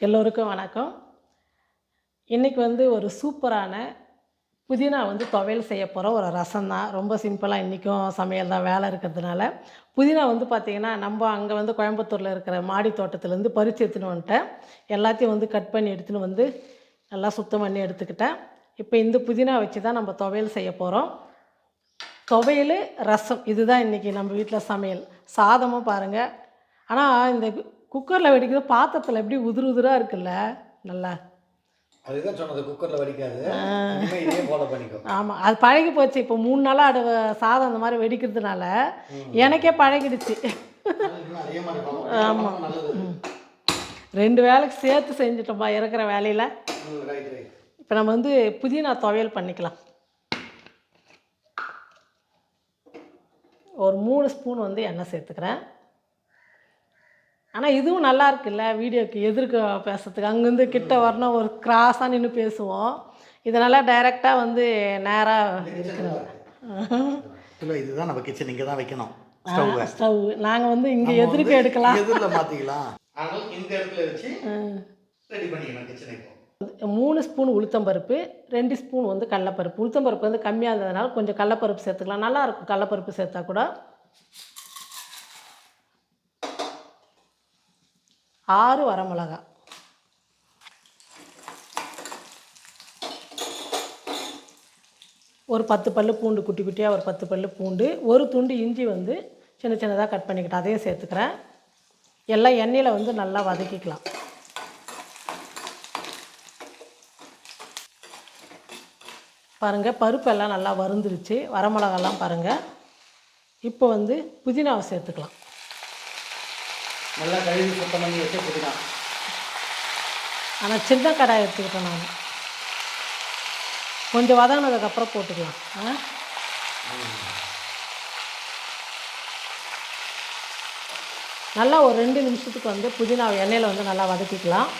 எல்லோருக்கும் வணக்கம். இன்றைக்கி வந்து ஒரு சூப்பரான புதினா வந்து துவையல் செய்ய போகிற ஒரு ரசம் தான் ரொம்ப சிம்பிளாக இன்றைக்கும் சமையல் தான் வேலை இருக்கிறதுனால. புதினா வந்து பார்த்திங்கன்னா நம்ம அங்கே வந்து கோயம்புத்தூரில் இருக்கிற மாடி தோட்டத்துலேருந்து பறித்து எடுத்துன்னு வந்துட்டேன். எல்லாத்தையும் வந்து கட் பண்ணி எடுத்துன்னு வந்து நல்லா சுத்தம் பண்ணி எடுத்துக்கிட்டேன். இப்போ இந்த புதினா வச்சு தான் நம்ம துவையல் செய்ய போகிறோம் துவையல் ரசம் இதுதான் இன்றைக்கி நம்ம வீட்டில் சமையல். சாதமும் பாருங்கள் ஆனால் இந்த குக்கரில் வெடிக்கிறது பாத்திரத்தில் எப்படி உதிரு உதிராக இருக்குல்ல? நல்லா. அதுதான் சொன்னது குக்கரில் வடிக்காது. இனிமே இதே ஃபாலோ பண்ணிக்கோ. ஆமாம் அது பழகி போச்சு. இப்போ மூணு நாளாக அடு சாதம் அந்த மாதிரி வெடிக்கிறதுனால எனக்கே பழகிடுச்சு. நல்லது. ரெண்டு வேலைக்கு சேர்த்து செஞ்சுட்டோம்ப்பா இருக்கிற வேலையில். இப்போ நம்ம வந்து புதினா துவையல் பண்ணிக்கலாம். ஒரு மூணு ஸ்பூன் வந்து எண்ணெய் சேர்த்துக்கிறேன். ஆனால் இதுவும் நல்லா இருக்குல்ல வீடியோக்கு எதிர்க்க பேசுறதுக்கு. அங்கேருந்து கிட்ட வரணும் ஒரு கிராஸாக நின்று பேசுவோம். இதனால் டைரெக்டாக வந்து நேராக இருக்கிறோம் இல்லை இதுதான் நம்ம கிச்சன் இங்கே தான் வைக்கணும். ஸ்டவ் நாங்கள் வந்து இங்கே எதிர்க்க எடுக்கலாம். எதிரில் மாற்றிக்கலாம் இந்த இடத்துல வச்சு ரெடி பண்ணிக்கலாம் கிச்சனை மூணு ஸ்பூன் உளுத்தம்பருப்பு ரெண்டு ஸ்பூன் வந்து கடலப்பருப்பு. உளுத்தம்பருப்பு வந்து கம்மியாக இருந்ததுனால கொஞ்சம் கடலப்பருப்பு சேர்த்துக்கலாம். நல்லா இருக்கும் கடலப்பருப்பு சேர்த்தா கூட. ஆறு வரமிளகா ஒரு பத்து பல்லு பூண்டு குட்டி குட்டியாக ஒரு பத்து பல்லு பூண்டு ஒரு துண்டு இஞ்சி வந்து சின்ன சின்னதாக கட் பண்ணிக்கிட்டு அதையும் சேர்த்துக்கிறேன். எல்லாம் எண்ணெயில் வந்து நல்லா வதக்கிக்கலாம். பாருங்கள் பருப்பு எல்லாம் நல்லா வறுந்துருச்சு. வரமிளகாலாம் பாருங்கள் இப்போ வந்து புதினாவை சேர்த்துக்கலாம். நல்லா கழுவி சுத்தம் பண்ணி வச்சு புதினா. ஆனால் சின்ன கடாய் எடுத்துக்கிட்டேன் நான். கொஞ்சம் வதங்கினதுக்கப்புறம் போட்டுக்கலாம். ஆ? நல்லா ஒரு ரெண்டு நிமிஷத்துக்கு வந்து புதினா எண்ணெயில் வந்து நல்லா வதக்கிக்கலாம்.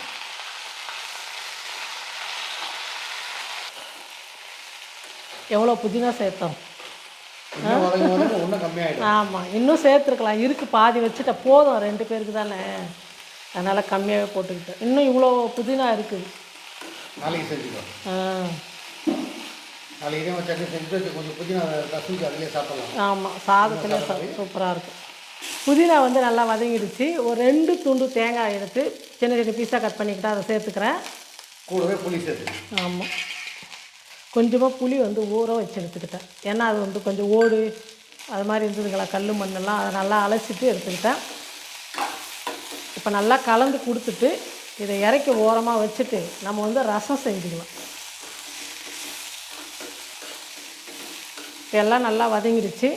எவ்வளோ புதினா சேர்த்தோம் இன்னும் வதங்கி வதங்க இன்னும் கம்மியாயிடும் ஆமாம் இன்னும் சேர்த்துருக்கலாம். இருக்குது பாதி வச்சுட்ட போதும் ரெண்டு பேருக்கு தானே. அதனால் கம்மியாகவே போட்டுக்கிட்டேன் இன்னும் இவ்வளோ புதினா இருக்குது. நாளைக்கு செஞ்சுக்கோ ஆ. நாளைக்கு இதே சட்னி செஞ்சு வச்சு கொஞ்சம் புதினா கசூச்சி அதிலே சாப்பிடலாம். ஆமாம் சாதத்துலேயே சூப்பராக இருக்கும். புதினா வந்து நல்லா வதங்கிடுச்சு. ஒரு ரெண்டு துண்டு தேங்காய் எடுத்து சின்ன சின்ன பீஸாக கட் பண்ணிக்கிட்டு அதை சேர்த்துக்கிறேன். கூடவே புளி சேர்த்து. ஆமாம் கொஞ்சமாக புளி வந்து ஊற வச்சு எடுத்துக்கிட்டேன். ஏன்னா அது வந்து கொஞ்சம் ஓடு அது மாதிரி இருந்ததுங்களா கல் மண்ணெல்லாம் அதை நல்லா அலசிட்டு எடுத்துக்கிட்டேன். இப்போ நல்லா கலந்து கொடுத்துட்டு இதை இறக்கி ஓரமாக வச்சுட்டு நம்ம வந்து ரசம் செஞ்சுக்கலாம் இப்போ எல்லாம் நல்லா வதங்கிடுச்சு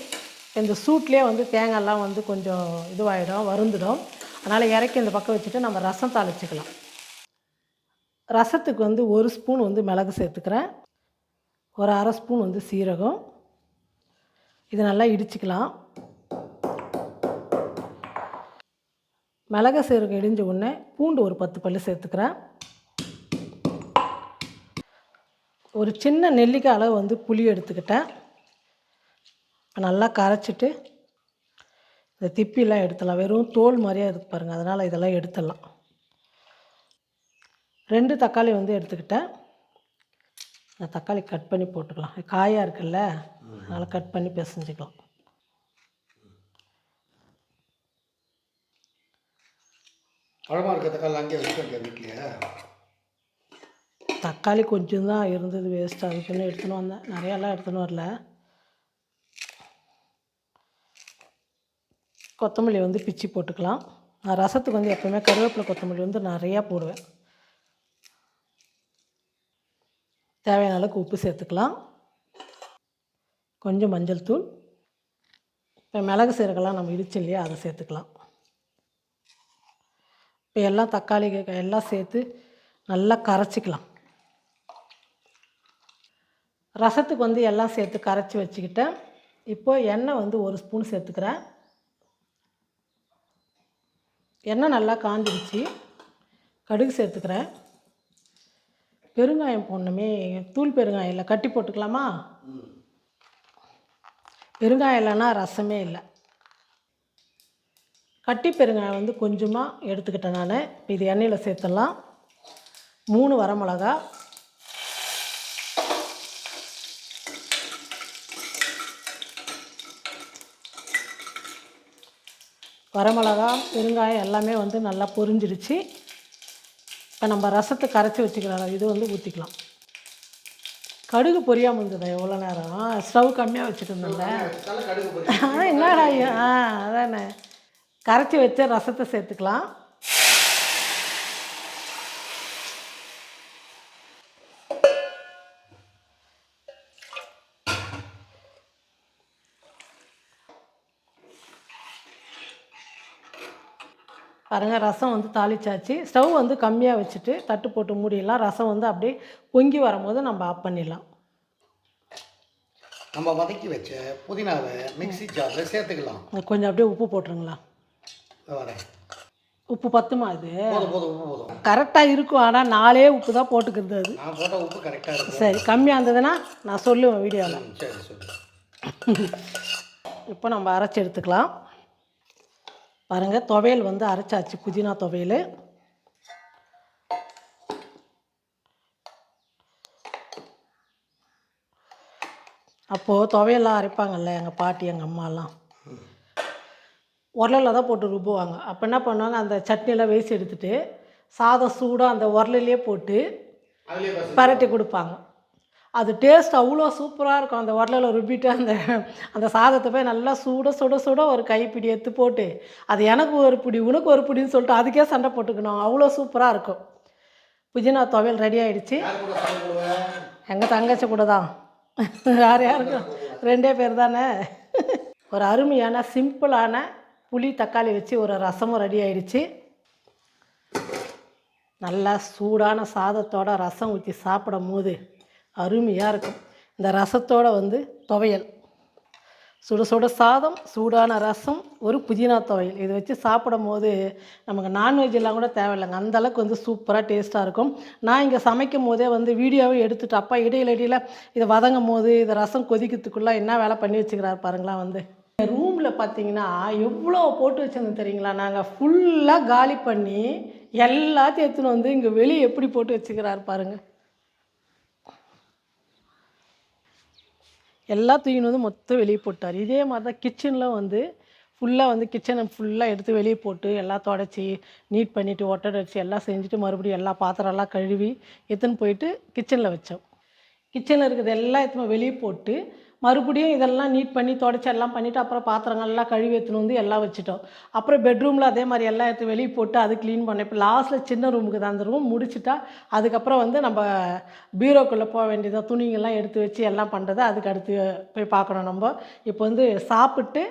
இந்த சூட்லேயே வந்து தேங்காய்லாம் வந்து கொஞ்சம் இதுவாகிடும் வருந்துடும் அதனால் இறக்கி இந்த பக்கம் வச்சுட்டு நம்ம ரசம் தாளிச்சுக்கலாம். ரசத்துக்கு வந்து ஒரு ஸ்பூன் வந்து மிளகு சேர்த்துக்கிறேன். ஒரு அரை ஸ்பூன் வந்து சீரகம். இது நல்லா இடிச்சுக்கலாம். மிளகா சீரகம் இடிஞ்ச உடனே பூண்டு ஒரு பத்து பல்லு சேர்த்துக்கிறேன். ஒரு சின்ன நெல்லிக்காய் அளவு வந்து புளி எடுத்துக்கிட்டேன். நல்லா கரைச்சிட்டு இந்த திப்பிலாம் எடுத்துடலாம். வெறும் தோல் மாதிரியே இருக்கு பாருங்கள் அதனால் இதெல்லாம் எடுத்துடலாம். ரெண்டு தக்காளி வந்து எடுத்துக்கிட்டேன். இந்த தக்காளி கட் பண்ணி போட்டுக்கலாம். காயாக இருக்குல்ல அதனால் கட் பண்ணி பிசைஞ்சிக்கலாம். பழமாக இருக்க தக்காளி அங்கேயே வச்சுருக்கேன் வீட்லையே? தக்காளி கொஞ்சம் தான் இருந்தது வேஸ்ட் அதுக்குன்னு எடுத்துன்னு வந்தேன். நிறையாலாம் எடுத்துன்னு வரல. கொத்தமல்லி வந்து பிச்சு போட்டுக்கலாம். நான் ரசத்துக்கு வந்து எப்போவுமே கருவேப்பிலை கொத்தமல்லி வந்து நிறையா போடுவேன். தேவையான அளவுக்கு உப்பு சேர்த்துக்கலாம். கொஞ்சம் மஞ்சள் தூள். இப்போ மிளகு சீரகெல்லாம் நம்ம இடிச்சு இல்லையா அதை சேர்த்துக்கலாம். இப்போ எல்லாம் தக்காளி எல்லாம் சேர்த்து நல்லா கரைச்சிக்கலாம். ரசத்துக்கு வந்து எல்லாம் சேர்த்து கரைச்சி வச்சுக்கிட்டேன். இப்போது எண்ணெய் வந்து ஒரு ஸ்பூன் சேர்த்துக்கிறேன். எண்ணெய் நல்லா காஞ்சிடுச்சு கடுகு சேர்த்துக்கிறேன். பெருங்காயம் போடணுமே. தூள் பெருங்காயம் இல்லை. கட்டி போட்டுக்கலாமா? பெருங்காயம் இல்லைன்னா ரசமே இல்லை. கட்டி பெருங்காயம் வந்து கொஞ்சமாக எடுத்துக்கிட்டேன் நான். இப்போ இது எண்ணெயில் சேர்த்துடலாம். மூணு வரமிளகா வரமிளகா பெருங்காயம் எல்லாமே வந்து நல்லா பொரிஞ்சிருச்சு. இப்போ நம்ம ரசத்தை கரைச்சி வச்சுக்கலாம் இது வந்து ஊற்றிக்கலாம் கடுகு பொரியாமல் இருந்ததா எவ்வளோ நேரம்? ஸ்டவ் கம்மியாக வச்சுட்டு ஆ என்னடா ஆ அதானே. கரைச்சி வச்ச ரசத்தை சேர்த்துக்கலாம். பாருங்கள் ரசம் வந்து தாளிச்சாச்சு. ஸ்டவ் வந்து கம்மியாக வச்சுட்டு தட்டு போட்டு மூடிடலாம். ரசம் வந்து அப்படியே பொங்கி வரும்போது நம்ம ஆஃப் பண்ணிடலாம். நம்ம வதக்கி வச்ச புதினாவை மிக்ஸி ஜாரில் சேர்த்துக்கலாம். கொஞ்சம் அப்படியே உப்பு போட்டுருங்களா? வரேன் உப்பு பத்துமா போதும் கரெக்டாக இருக்கும். ஆனால் நாலே உப்பு தான் போட்டுக்கிறது அது. உப்பு கரெக்டாக இருக்கும். சரி கம்மியாக இருந்ததுன்னா நான் சொல்லுவேன் வீடியோவில் சரி. இப்போ நம்ம அரைச்சி எடுத்துக்கலாம். பாருங்கள் துவையல் வந்து அரைச்சாச்சு புதினா துவையல். அப்போது துவையெல்லாம் அரைப்பாங்கல்ல எங்கள் பாட்டி எங்கள் அம்மாலாம். உரலில் தான் போட்டு ருப்புவாங்க அப்போ என்ன பண்ணுவாங்க அந்த சட்னியெல்லாம் வேசி எடுத்துட்டு சாதம் சூடாக அந்த உரலிலே போட்டு பரட்டி கொடுப்பாங்க. அது டேஸ்ட் அவ்வளோ சூப்பராக இருக்கும். அந்த உரலில் ருப்பிட்டு அந்த அந்த சாதத்தை போய் நல்லா சுட சுட சுட ஒரு கைப்பிடி எடுத்து போட்டு அது எனக்கு ஒரு பிடி உனக்கு ஒரு பிடின்னு சொல்லிட்டு அதுக்கே சண்டை போட்டுக்கணும். அவ்வளோ சூப்பராக இருக்கும். புதினா துவையல் ரெடி ஆகிடுச்சு எங்கள் தங்கச்சி கூட தான். யார் யாருக்கும்? ரெண்டே பேர் தானே. ஒரு அருமையான சிம்பிளான புளி தக்காளி வச்சு ஒரு ரசமும் ரெடி ஆகிடுச்சு நல்லா சூடான சாதத்தோட ரசம் ஊற்றி சாப்பிடும் போது அருமையாக இருக்கும். இந்த ரசத்தோட வந்து துவையல். சுட சுட சாதம் சூடான ரசம் ஒரு புதினா துவையல். இதை வச்சு சாப்பிடும் போது நமக்கு நான்வெஜ் எல்லாம் கூட தேவையில்லைங்க. அந்த அளவுக்கு வந்து சூப்பராக டேஸ்ட்டாக இருக்கும். நான் இங்கே சமைக்கும் போதே வந்து வீடியோவே எடுத்துட்டு அப்பா இடையில இடையில இதை வதங்கும் போது இதை ரசம் கொதிக்கிறதுக்குள்ளே என்ன வேலை பண்ணி வச்சுக்கிறாரு பாருங்களா வந்து. ரூமில் பார்த்தீங்கன்னா எவ்வளோ போட்டு வச்சிருந்தோம் தெரியுங்களா? நாங்கள் ஃபுல்லாக காலி பண்ணி எல்லாத்தையும் எடுத்துன்னு வந்து இங்கே வெளியே எப்படி போட்டு வச்சுக்கிறாரு பாருங்கள் எல்லாத்தையும் வந்து மொத்தம் வெளியே போட்டார். இதே மாதிரி தான் கிச்சனில் வந்து ஃபுல்லாக வந்து கிச்சனை ஃபுல்லாக எடுத்து வெளியே போட்டு எல்லாம் தொடச்சி நீட் பண்ணிவிட்டு ஒட்டடை அடித்து எல்லாம் செஞ்சுட்டு மறுபடியும் எல்லா பாத்திரம்லாம் கழுவி எடுத்துன்னு போயிட்டு கிச்சனில் வச்சோம். கிச்சனில் இருக்கிறது எல்லாம் எடுத்துன்னு வெளியே போட்டு மறுபடியும் இதெல்லாம் நீட் பண்ணி தொடச்சி எல்லாம் பண்ணிவிட்டு அப்புறம் பாத்திரங்கள்லாம் கழுவி எடுத்துன்னு வந்து எல்லாம் வச்சுட்டோம். அப்புறம் பெட்ரூமில் அதே மாதிரி எல்லாம் எடுத்து வெளியே போட்டு அது க்ளீன் பண்ணேன் இப்போ லாஸ்ட்டில் சின்ன ரூமுக்கு தான். அந்த ரூம் முடிச்சிட்டா அதுக்கப்புறம் வந்து நம்ம பீரோக்குள்ளே போக வேண்டியதாக துணிங்கெல்லாம் எடுத்து வச்சு எல்லாம் பண்ணுறது அதுக்கு அடுத்து போய் பார்க்கணும் நம்ம. இப்போ வந்து சாப்பிட்டு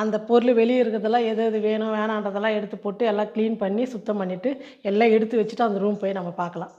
அந்த பொருள் வெளியே இருக்கிறதெல்லாம் எது எது வேணும் வேணான்றதெல்லாம் எடுத்து போட்டு எல்லாம் க்ளீன் பண்ணி சுத்தம் பண்ணிவிட்டு எல்லாம் எடுத்து வச்சுட்டு அந்த ரூம் போய் நம்ம பார்க்கலாம்.